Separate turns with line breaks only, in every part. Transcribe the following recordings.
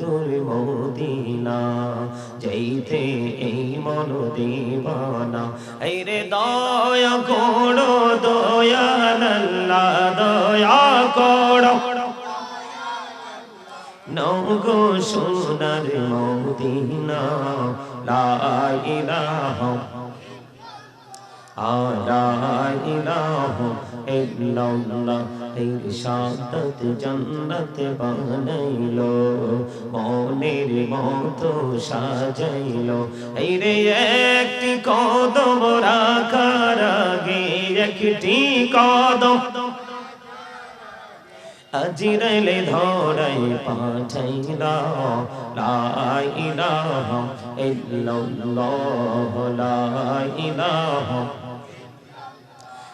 দূর মদিনা, যাইতে এই মন দিবানা এই রে দয়া করো দয়াল আল্লাহ দয়া করো। নগো সোনার মদিনা, লা ইলাহা আলা ইলাহা ইল্লাল্লাহ। এই শাহাদাত জান্নাত বানাইলো, মনের মতো সাজাইলো। এই রে একটি কদম রাখার আগে একটি কদম আজিরাইলে ধরাই পাঠাইলা লা ইল্লাল্লাহ, লা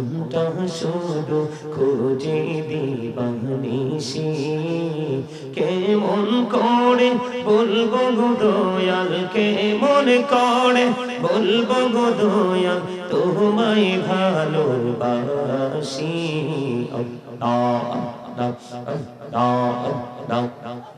কোনটা শুরু খুঁজে দিবানিসি কেমন করে বলব গো দয়াল কেমন করে বলব গো দয়াল তোমায় ভালোবাসি আল্লাহ আল্লাহ আল্লাহ আল্লাহ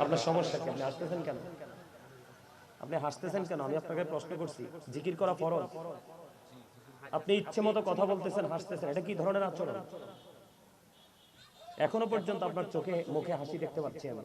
আপনার সমস্যা আপনি হাসতেছেন কেন? আপনি হাসতেছেন কেন? আমি আপনাকে প্রশ্ন করছি, জিকির করা ফরজ? আপনি ইচ্ছে মতো কথা বলতেছেন, হাসতেছেন, এটা কি ধরনের আচরণ? এখনও পর্যন্ত আপনার চোখে, মুখে হাসি দেখতে পাচ্ছি আমি।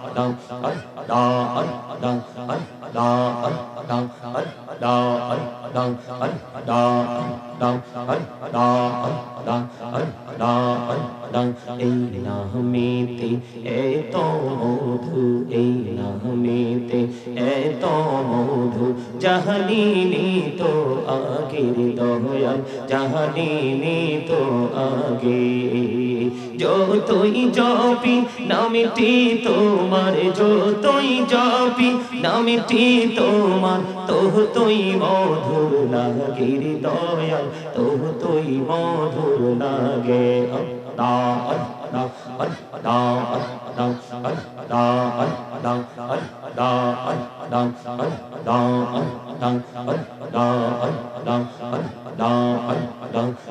đau đau đau đau đăng ấn đa đăng ấn đa đăng ấn đa ấn đăng ý là mi ti ê tô mô thu ý là mi ti ê tô mô thu jahani ni to agiri to yan jahani ni to agiri যতই জপি নামটি তোমার যতই জপি নামটি তোমার তো তুই মধু লাগে দয়াল তোহ তুই মধুর লাগে আল্লাহ আল্লাহ আল্লাহ আল্লাহ আল্লাহ আল্লাহ আল্লাহ আল্লাহ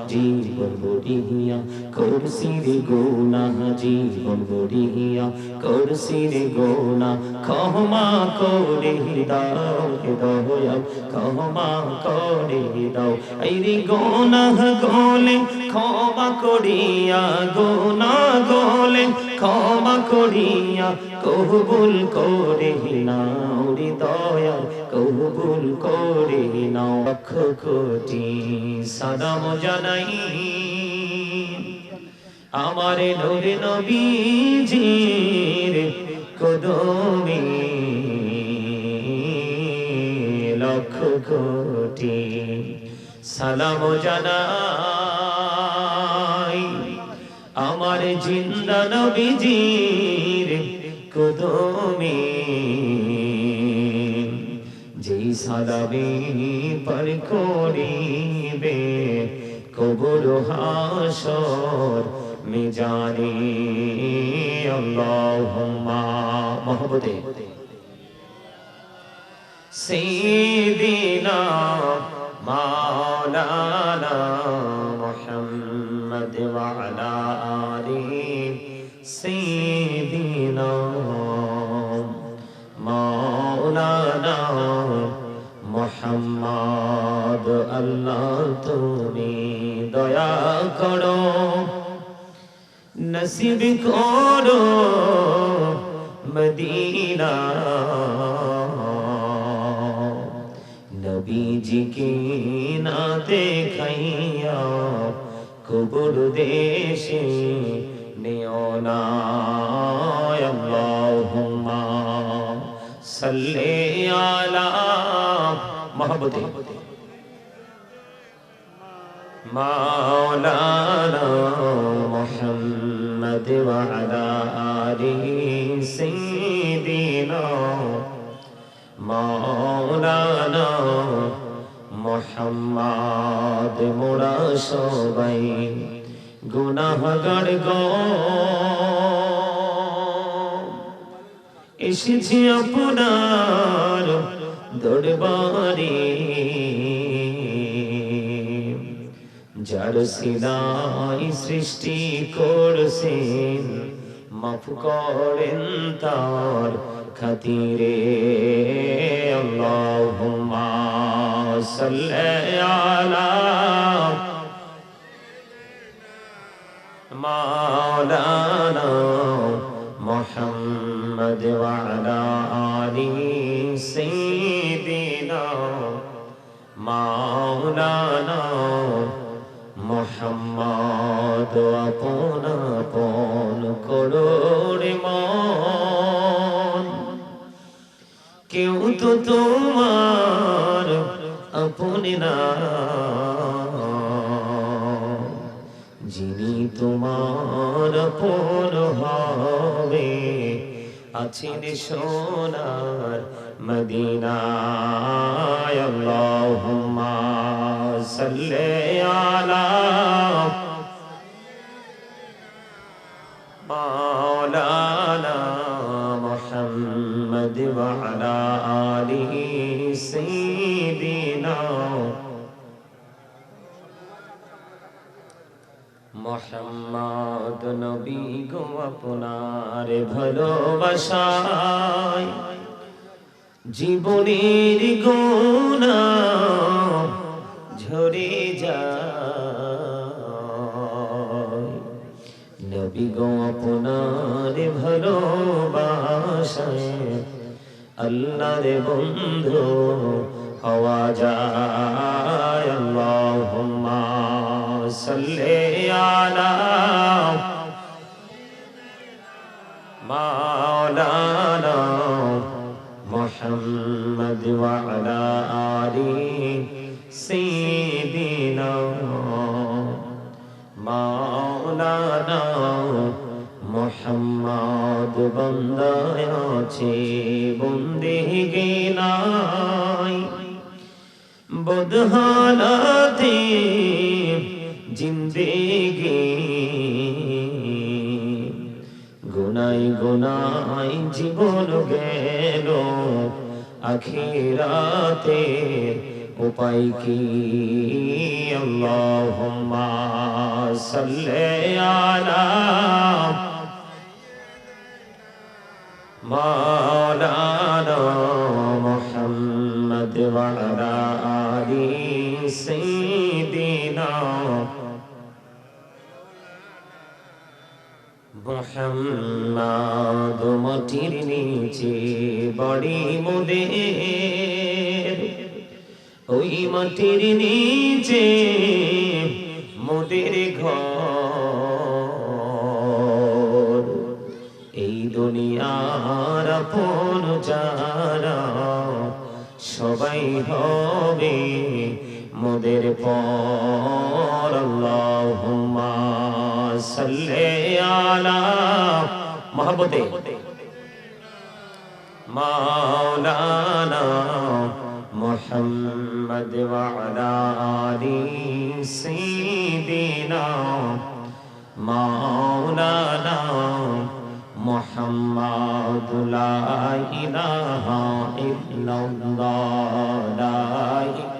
জীবন গড়িয়া করছি রে গোনা জীবন গড়িয়া করছি রে গোনা ক্ষমা করে দাও হে দয়াল ক্ষমা করে দাও এই রে গোনা গোলে ক্ষমা করিয়া গোনা গোলে ক্ষমা করিয়া কবুল করে নাও মোরি দয়া কবুল করে নাও লক্ষ কোটি সালাম জানাই। আমার নূর নবীজির কদমে লক্ষ কোটি সালাম জানাই। আমার জিন্দা নবীজির কদমে সালামে পর করিবে কবর হাসর মিজানি আল্লাহুম্মা মহব্বতে سيدنا مولانا মোহাম্মদ আল্লাহ, তুমি দয়া করো। নসিব করো মদিনা। নবীজিকে না দেখাইয়া কবর দেশে নিও না। আল্লাহুম্মা সাল্লি আলা মহব্বতে مولانا محمد وعلى آله سيدنا مولانا মোহাম্মদ মোরা সবাই গুনাহগার গো এসেছি আপনার দরবারে যার সিদাই সৃষ্টি করছেন মাফ করেন তার খাতিরে। আল্লাহুম্মা সাল্লি আলা মাওলানা মুহাম্মদ মোহাম্মদ, আপন আপন করোড়ে মন। কেউ তো তোমার আপন না। যিনি তোমার আপন হবে, আছেন সোনার মদিনায়। আল্লাহুম্মা সাল্লি ভালোবাসায়। জীবনের গোনা ঝরে যায়। নবী গো, আপনার ভালোবাসায় আল্লাহর বন্ধু হওয়া যায়। আল্লাহুম্মা সাল্লি আলা ওয়া আলা আলিহি সাইয়্যিদিনা মাওলানা মোহাম্মদ বন্দায় আছে বন্দিগি নাই বদহালাতে জিন্দেগি গুনাই গুনাই জীবন গেল اخیراتے پائکی ہمارا سل মোহাম্মদ মাটির নিচে বড়ি মোদের ওই মাটির নিচে মোদের ঘর। এই দুনিয়ার আপন যারা সবাই হবে মোদের পর। আল্লাহুম্মা صلی علی محبت مولانا محمد وعلا آلی سیدنا مولانا محمد لا الہ الا اللہ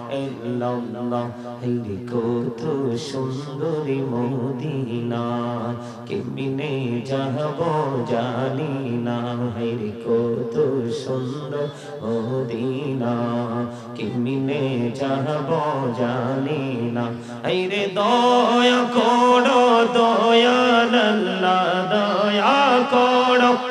ইল্লাল্লাহ হেরি কত সুন্দরী মদিনা, কেমনে যাব জানি না হেরি কত সুন্দর মদিনা, কেমনে যাব জানি না হেরে দয়া করো দয়া আল্লাহ দয়া করো।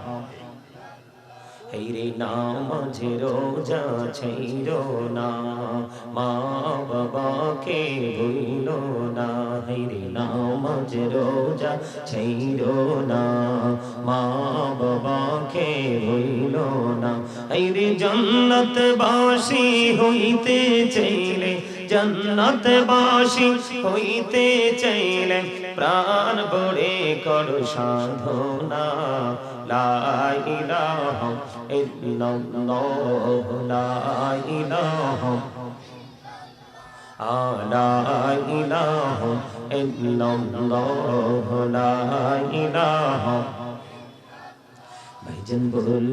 হেরে নামাজে রোজা ছেইর না। মা বাবাকে ভুইল না। হেরে নামাজ রোজা ছেইর না। মা বাবাকে ভুইল না। হেরে জন্নত বাসি হইতে চাইলে জন্নতে বাসি হইতে চাইলে প্রাণ ভরে কর সাধনা। লাইলাহ ইল্লাল্লাহ লাইলাহ আলা ইলাহ ইল্লাল্লাহ লাইলাহ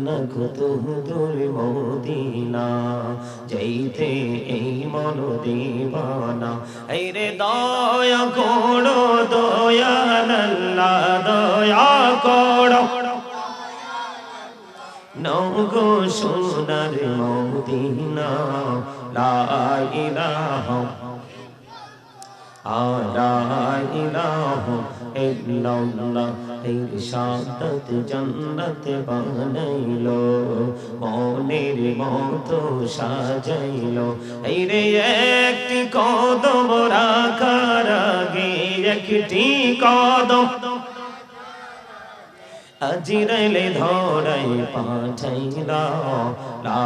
না কত দূর মদিনা। যাইতে এই মন দিবানা। এই রে দয়া করো, দয়া আল্লাহ দয়া করো। নগো সোনার মদিনা, লা ইলাহা আলা ইলাহা। ইল্লাল্লাহ এই শাহাদাত জান্নাত বানাইলো মনের মতো সাজাইলো এই রে একটি কদম রাখার আগে একটি কদম আজিরাইলে ধরাই পাঠাইলা লা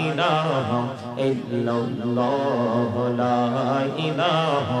ইলাহা ইল্লাল্লাহ লা ইলাহা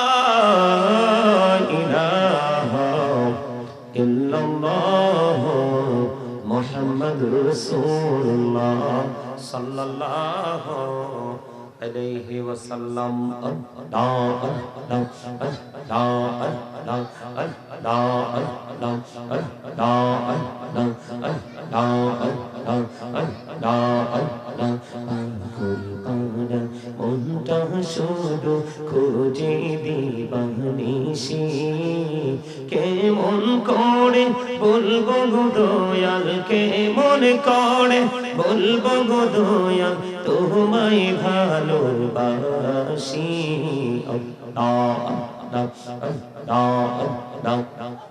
إله إلا الله محمد رسول الله صلى الله عليه وسلم الله الله الله الله الله الله الله الله الله الله মনটা শুধু খুঁজে দিবানিসি কেমন করে বলব গো দয়াল কেমন করে বলব গো দয়াল তোমায় ভালোবাসি আল্লাহ আল্লাহ আল্লাহ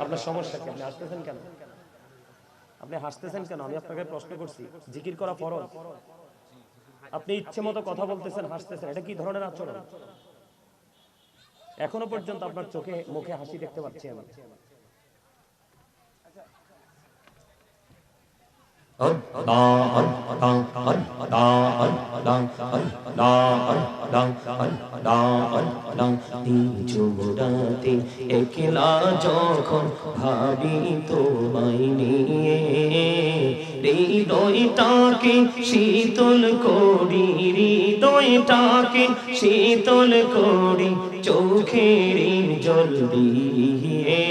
আপনার সমস্যা কি আপনি আসতেছেন কেন আপনি হাসতেছেন কেন? আমি আপনাকে প্রশ্ন করছি, জিকির করা ফরজ? আপনি ইচ্ছে মতো কথা বলতেছেন, হাসতেছেন, এটা কি ধরনের আচরণ? এখনও পর্যন্ত আপনার চোখে, মুখে হাসি দেখতে পাচ্ছি আমি। একলা যখন ভাবি তোমায় নিয়ে হৃদয়টাকে শীতল করি হৃদয়টাকে শীতল করি চোখের জল দিয়ে।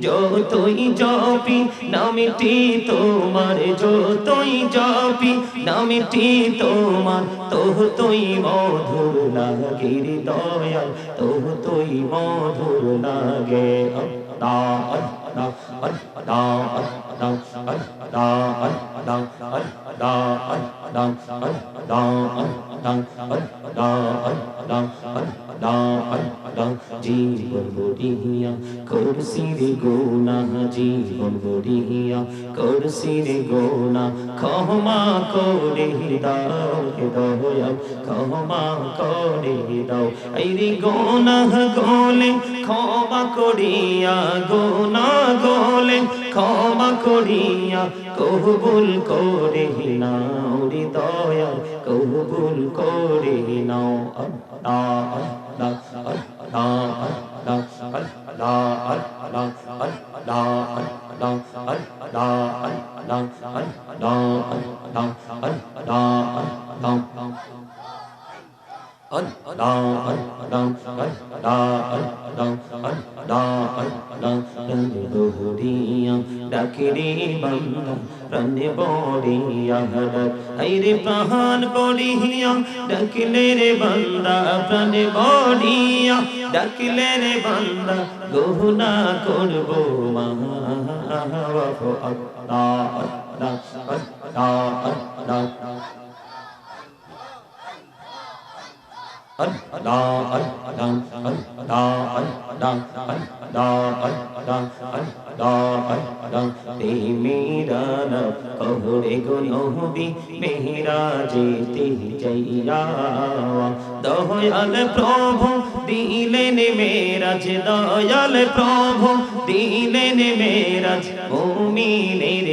যতই জপি নামটি তোমার যতই জপি নামটি তোমার তোহ তুই মধুর লাগে দয়াল তোহ তুই মধুর লাগে আল্লাহ আল্লাহ আল্লাহ আল্লাহ আল্লাহ জীবন বড়িয়া করছি রে গোনা জীবন বড়িয়া করছি রে গোনা ক্ষমা করে দাও দয়াল ক্ষমা করে দাও এই রে গোনা গোলে ক্ষমা করিয়া গোনা গোলে ক্ষমা করিয়া কবুল করে নাও রে দয়াল কবুল করে নাও আল্লাহ না করব মা কহরে গনহবি মেহরা যেতে যাইয়া। দহয়াল প্রভু দিলেন মেরাজ দা দয়াল প্রভু দিলেন মেরাজ মুমিনের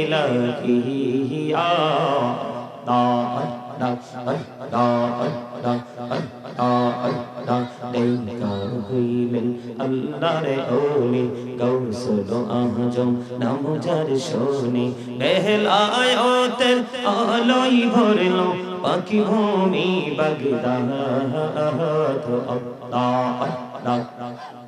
পাখি ভূমি Baghdad Allah Allah Allah Allah Allah Allah Allah Allah মাশাআল্লাহ আল্লাহ আল্লাহ আল্লাহ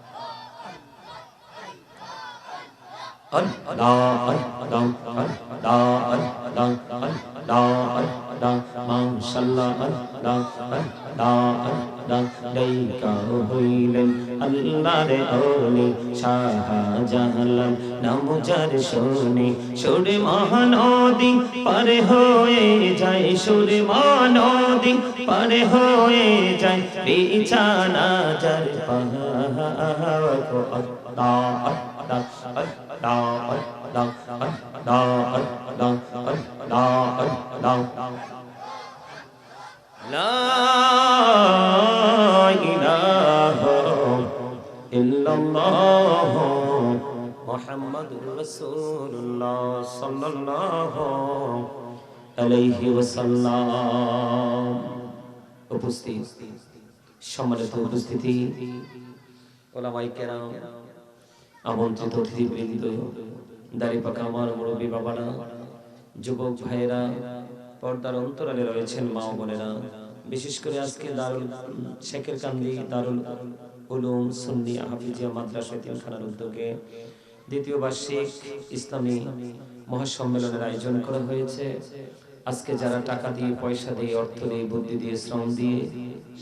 হইলেন আল্লাহর ওলি শাহজালাল নাম যার শুনে সুর মহানদী পারে হয়ে যায় সুর মহানদী পারে হয়ে যায় বিছানা যার পাহাড় মোহাম্মদুর রাসূলুল্লাহ সাল্লাল্লাহু আলাইহি ওয়াসাল্লাম উপস্থিত সম্মানিত উপস্থিতি ওলামাই কেরাম আমন্ত্রিত অতিথিবৃন্দ দাড়ি পাকা আমার মুরব্বী বাবারা, যুবক ভাইয়েরা, পর্দার অন্তরালে রয়েছেন মা বোনেরা। বিশেষ করে আজকে দারুল শেখের কান্দি, দারুল উলুম সুন্নি হাফিজিয়া মাদ্রাসা তিনখানার উদ্যোগে দ্বিতীয় বার্ষিক ইসলামী মহাসম্মেলনের আয়োজন করা হয়েছে। আজকে যারা টাকা দিয়ে, পয়সা দিয়ে, অর্থ দিয়ে, বুদ্ধি দিয়ে, শ্রম দিয়ে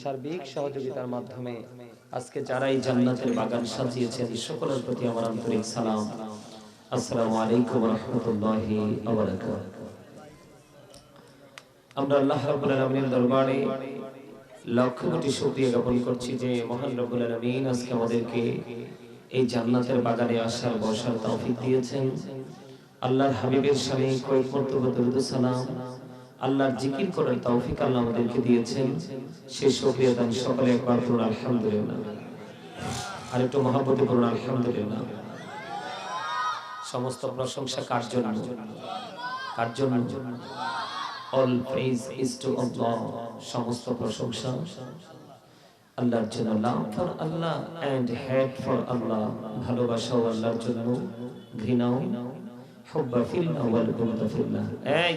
সার্বিক সহযোগিতার মাধ্যমে আজকে যারা এই জান্নাতের বাগান সাজিয়েছেন সকলের প্রতি আমার আন্তরিক সালাম। আসসালামু আলাইকুম রহমতুল্লাহি আমরা আল্লাহ রাব্বুল আলামিনের দরবারে লক্ষ কোটি শুকরিয়া জ্ঞাপন করছি যে মহান রব্বুল আলামিন আজকে আমাদেরকে এই জান্নাতের বাগানে আসার, বসার তৌফিক দিয়েছেন। আল্লাহর হাবিবের সামনে কয়েক মর্তবা দরুদ সালাম। আল্লাহর জিকির করার তৌফিক আল্লাহ আমাদেরকে দিয়েছেন। সেই শুকরিয়া দান সকলে একবার করুন আলহামদুলিল্লাহ। আর একটু মহাব্বতে করুন, আলহামদুলিল্লাহ। সমস্ত প্রশংসা কার জন্য? কার জন্য? All praise is to Allah সমস্ত প্রশংসা আল্লাহর জন্য। Love for Allah and hate for Allah ভালোবাসাও আল্লাহর জন্য। ঘৃণাও। হুব্বা ফিল্লাহ ওয়াল বুগদা ফিল্লাহ এই